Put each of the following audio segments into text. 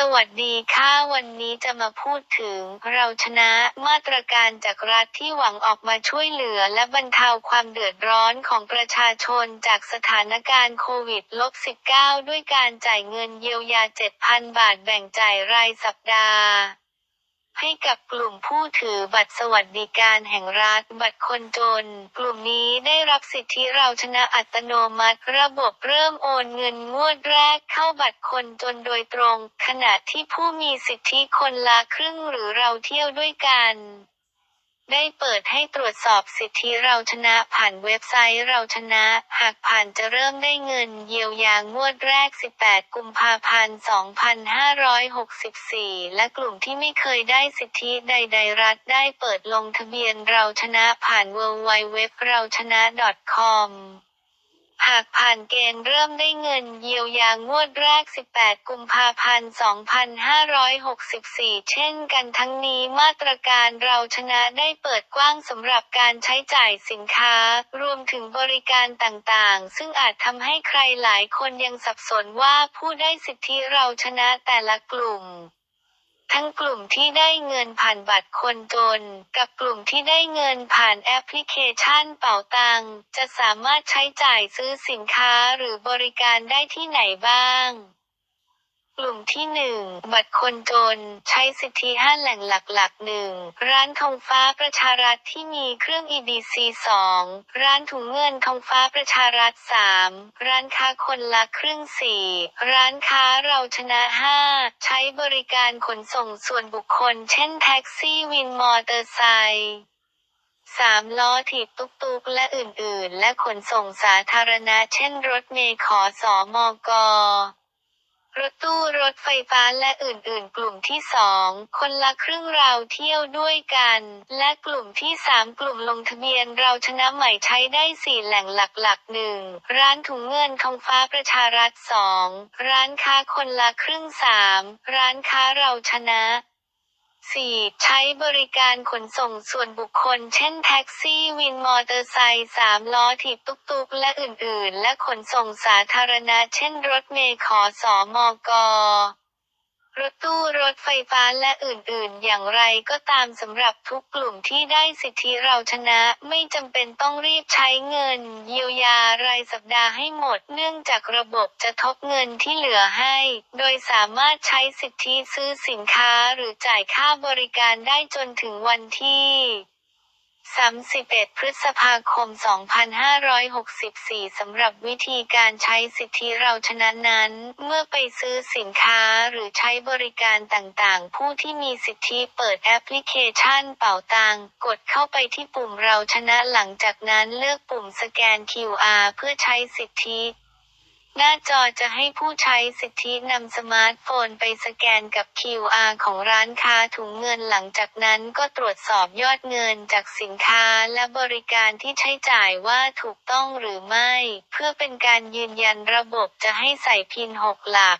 สวัสดีค่ะวันนี้จะมาพูดถึงเราชนะมาตรการจากรัฐที่หวังออกมาช่วยเหลือและบรรเทาความเดือดร้อนของประชาชนจากสถานการณ์โควิด -19 ด้วยการจ่ายเงินเยียวยา 7,000 บาทแบ่งจ่ายรายสัปดาห์ ให้กับกลุ่มผู้ถือบัตรสวัสดิการแห่งรัฐ บัตรคนจน กลุ่มนี้ได้รับสิทธิเราชนะอัตโนมัติ ระบบเริ่มโอนเงินงวดแรกเข้าบัตรคนจนโดยตรง ขณะที่ผู้มีสิทธิคนละครึ่งหรือเราเที่ยวด้วยกัน ได้เปิดให้ตรวจสอบสิทธิเราชนะผ่านเว็บไซต์เราชนะ หากผ่านจะเริ่มได้เงินเยียวยางวดแรก 18 กุมภาพันธ์ 2564 และกลุ่มที่ไม่เคยได้สิทธิใด ๆ รัฐได้เปิดลงทะเบียนเราชนะผ่าน w w w เราชนะ .com หากผ่านเกณฑ์เริ่มได้เงินเยียวยางวดแรก 18 กุมภาพันธ์ 2564 เช่นกันทั้งนี้มาตรการเราชนะได้เปิดกว้างสำหรับการใช้จ่ายสินค้า รวมถึงบริการต่างๆ ซึ่งอาจทำให้ใครหลายคนยังสับสนว่าผู้ได้สิทธิเราชนะแต่ละกลุ่ม ทั้งกลุ่มที่ได้เงินผ่านบัตรคนจน กับกลุ่มที่ได้เงินผ่านแอปพลิเคชันเป๋าตังจะสามารถใช้จ่ายซื้อสินค้าหรือบริการได้ที่ไหนบ้าง กลุ่มที่หนึ่งบัตรคนจน ใช้สิทธิห้าแหล่งหลักๆหนึ่งร้านทองฟ้าประชารัฐที่มีเครื่อง EDC 2 ร้านถุงเงินทองฟ้าประชารัฐ 3 ร้านค้าคนละครึ่งสี่ร้านค้าเราชนะ 5 ใช้บริการขนส่งส่วนบุคคล เช่นแท็กซี่วินมอเตอร์ไซค์สามล้อถีบตุกๆ และอื่นๆ และขนส่งสาธารณะ เช่นรถเมล์ขอสอมก รถตู้รถไฟฟ้าและอื่นๆ กลุ่มที่สองคนละครึ่งเราเที่ยวด้วยกัน และกลุ่มที่สามกลุ่มลงทะเบียนเราชนะใหม่ใช้ได้สี่แหล่งหลักๆหนึ่งร้านถุงเงินทองฟ้าประชารัฐสองร้านค้าคนละครึ่งสามร้านค้าเราชนะ 4. ใช้บริการขนส่งส่วนบุคคล เช่นแท็กซี่วินมอเตอร์ไซค์สามล้อถีบตุกๆ และอื่นๆ และขนส่งสาธารณะ เช่นรถเมล์ขอสอมก รถตู้รถไฟฟ้าและอื่นๆ อย่างไรก็ตามสำหรับทุกกลุ่มที่ได้สิทธิเราชนะ ไม่จำเป็นต้องรีบใช้เงิน เยียวยารายสัปดาห์ให้หมด เนื่องจากระบบจะทบเงินที่เหลือให้ โดยสามารถใช้สิทธิซื้อสินค้าหรือจ่ายค่าบริการได้จนถึงวันที่ 31 พฤษภาคม 2564 สำหรับวิธีการใช้สิทธิเราชนะนั้น เมื่อไปซื้อสินค้าหรือใช้บริการต่างๆ ผู้ที่มีสิทธิเปิดแอปพลิเคชันเป่าตังกดเข้าไปที่ปุ่มเราชนะหลังจากนั้นเลือกปุ่มสแกน QR เพื่อใช้สิทธิ หน้าจอจะให้ผู้ใช้สิทธินำสมาร์ทโฟนไปสแกนกับ QR ของร้านค้าถุงเงินหลังจากนั้นก็ตรวจสอบยอดเงินจากสินค้าและบริการที่ใช้จ่ายว่าถูกต้องหรือไม่ เพื่อเป็นการยืนยันระบบจะให้ใส่พิน6หลัก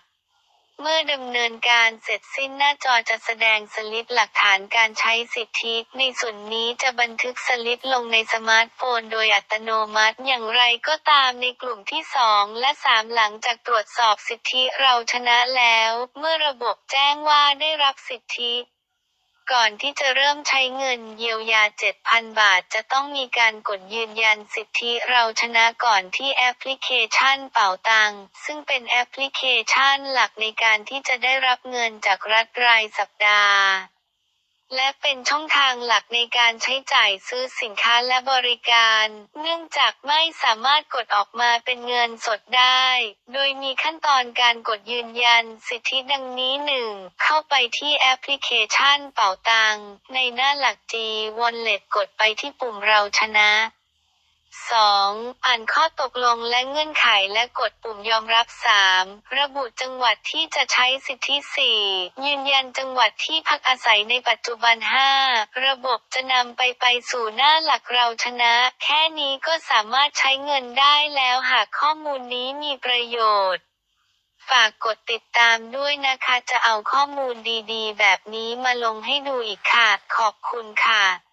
เมื่อดำเนินการเสร็จสิ้นหน้าจอจะแสดงสลิปหลักฐานการใช้สิทธิ ในส่วนนี้จะบันทึกสลิปลงในสมาร์ทโฟนโดยอัตโนมัติอย่างไรก็ตามในกลุ่มที่ 2 และ 3 หลังจากตรวจสอบสิทธิเราชนะแล้ว เมื่อระบบแจ้งว่าได้รับสิทธิ ก่อนที่จะเริ่มใช้เงินเยียวยา 7,000 บาท จะต้องมีการกดยืนยันสิทธิเราชนะก่อนที่แอปพลิเคชันเป่าตัง ซึ่งเป็นแอปพลิเคชันหลักในการที่จะได้รับเงินจากรัฐรายสัปดาห์ และเป็นช่องทางหลักในการใช้จ่ายซื้อสินค้าและบริการ เนื่องจากไม่สามารถกดออกมาเป็นเงินสดได้ โดยมีขั้นตอนการกดยืนยันสิทธิดังนี้ 1. เข้าไปที่แอปพลิเคชันเป่าตังในหน้าหลัก G Wallet กดไปที่ปุ่มเราชนะ 2. อ่านข้อตกลงและเงื่อนไขและกดปุ่มยอมรับ 3. ระบุจังหวัดที่จะใช้สิทธิ 4. ยืนยันจังหวัดที่พักอาศัยในปัจจุบัน 5. ระบบจะนำไปไปสู่หน้าหลักเราชนะ แค่นี้ก็สามารถใช้เงินได้แล้วหากข้อมูลนี้มีประโยชน์ฝากกดติดตามด้วยนะคะ จะเอาข้อมูลดีๆ แบบนี้มาลงให้ดูอีกค่ะ ขอบคุณค่ะ